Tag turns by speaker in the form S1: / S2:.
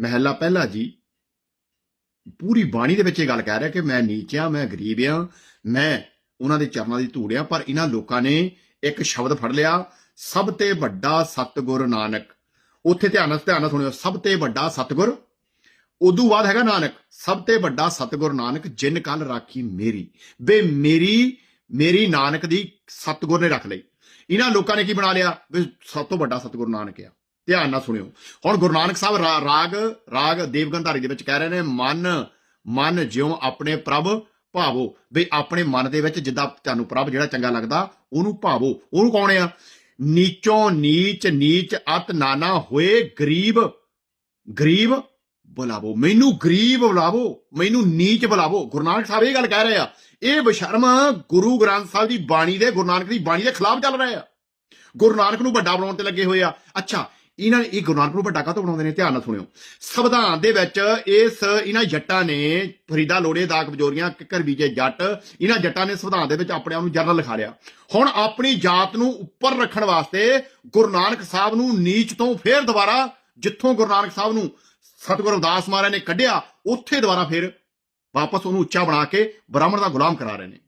S1: ਮਹਿਲਾ ਪਹਿਲਾ ਜੀ, ਪੂਰੀ ਬਾਣੀ ਦੇ ਵਿੱਚ ਇਹ ਗੱਲ ਕਹਿ ਰਿਹਾ ਕਿ ਮੈਂ ਨੀਚ ਆ, ਮੈਂ ਗਰੀਬ ਆ, ਮੈਂ ਉਹਨਾਂ ਦੇ ਚਰਨਾਂ ਦੀ ਧੂੜ ਆ, ਪਰ ਇਹਨਾਂ ਲੋਕਾਂ ਨੇ ਇੱਕ ਸ਼ਬਦ ਫੜ ਲਿਆ, ਸਭ ਤੇ ਵੱਡਾ ਸਤਿਗੁਰ ਨਾਨਕ। ਉੱਥੇ ਧਿਆਨ ਨਾਲ ਧਿਆਨ ਨਾਲ ਸੁਣਿਓ, ਸਭ ਤੇ ਵੱਡਾ ਸਤਿਗੁਰ। ਉਦੋਂ ਬਾਅਦ ਹੈਗਾ ਨਾਨਕ, ਸਭ ਤੇ ਵੱਡਾ ਸਤਿਗੁਰ ਨਾਨਕ ਜਿਨ ਕੱਲ ਰਾਖੀ ਮੇਰੀ। ਬੇ ਮੇਰੀ ਮੇਰੀ ਨਾਨਕ ਦੀ ਸਤਿਗੁਰ ਨੇ ਰੱਖ ਲਈ। ਇਹਨਾਂ ਲੋਕਾਂ ਨੇ ਕੀ ਬਣਾ ਲਿਆ? ਵੀ ਸਭ ਤੋਂ ਵੱਡਾ ਸਤਿਗੁਰ ਨਾਨਕ ਆ। ਧਿਆਨ ਨਾਲ ਸੁਣਿਓ। ਹੁਣ ਗੁਰੂ ਨਾਨਕ ਸਾਹਿਬ ਰਾਗ ਰਾਗ ਦੇਵ ਗੰਧਾਰੀ ਦੇ ਵਿੱਚ ਕਹਿ ਰਹੇ ਨੇ, ਮਨ ਮਨ ਜਿਉ ਆਪਣੇ ਪ੍ਰਭ ਭਾਵੋ। ਵੀ ਆਪਣੇ ਮਨ ਦੇ ਵਿੱਚ ਜਿੱਦਾਂ ਤੁਹਾਨੂੰ ਪ੍ਰਭ ਜਿਹੜਾ ਚੰਗਾ ਲੱਗਦਾ, ਉਹਨੂੰ ਭਾਵੋ। ਉਹਨੂੰ ਕੌਣ ਆ? ਨੀਚੋਂ ਨੀਚ ਨੀਚ ਅਤ ਨਾਨਾ ਹੋਏ, ਗਰੀਬ ਗਰੀਬ ਬੁਲਾਵੋ। ਮੈਨੂੰ ਗਰੀਬ ਬੁਲਾਵੋ, ਮੈਨੂੰ ਨੀਚ ਬੁਲਾਵੋ। ਗੁਰੂ ਨਾਨਕ ਸਾਹਿਬ ਇਹ ਗੱਲ ਕਹਿ ਰਹੇ ਆ, ਇਹ ਬਸ਼ਰਮ ਗੁਰੂ ਗ੍ਰੰਥ ਸਾਹਿਬ ਦੀ ਬਾਣੀ ਦੇ, ਗੁਰੂ ਨਾਨਕ ਦੀ ਬਾਣੀ ਦੇ ਖਿਲਾਫ ਚੱਲ ਰਹੇ ਆ। ਗੁਰੂ ਨਾਨਕ ਨੂੰ ਵੱਡਾ ਬਣਾਉਣ ਤੇ ਲੱਗੇ ਹੋਏ ਆ। ਅੱਛਾ ਇਹਨਾਂ ਇਹ ਗੁਰੂ ਨਾਨਕ ਨੂੰ ਵੱਡਾ ਕਾਹਤੋਂ ਬਣਾਉਂਦੇ ਨੇ? ਧਿਆਨ ਨਾਲ ਸੁਣਿਓ। ਸੰਵਿਧਾਨ ਦੇ ਵਿੱਚ ਇਸ ਇਹਨਾਂ ਜੱਟਾਂ ਨੇ ਫਰੀਦਾ ਲੋੜੇ ਦਾਗ ਬਜੋਰੀਆਂ ਕਿੱਕਰ ਬੀਜੇ ਜੱਟ, ਇਹਨਾਂ ਜੱਟਾਂ ਨੇ ਸੰਵਿਧਾਨ ਦੇ ਵਿੱਚ ਆਪਣੇ ਆਪ ਨੂੰ ਜਨਰਲ ਲਿਖਾ ਲਿਆ। ਹੁਣ ਆਪਣੀ ਜਾਤ ਨੂੰ ਉੱਪਰ ਰੱਖਣ ਵਾਸਤੇ ਗੁਰੂ ਨਾਨਕ ਸਾਹਿਬ ਨੂੰ ਨੀਚ ਤੋਂ ਫੇਰ ਦੁਬਾਰਾ ਜਿੱਥੋਂ ਗੁਰੂ ਨਾਨਕ ਸਾਹਿਬ ਨੂੰ ਸਤਿਗੁਰੂ ਅਰਦਾਸ ਮਹਾਰਾਜ ਨੇ ਕੱਢਿਆ, ਉੱਥੇ ਦੁਬਾਰਾ ਫੇਰ ਵਾਪਸ ਉਹਨੂੰ ਉੱਚਾ ਬਣਾ ਕੇ ਬ੍ਰਾਹਮਣ ਦਾ ਗੁਲਾਮ ਕਰਾ ਰਹੇ ਨੇ।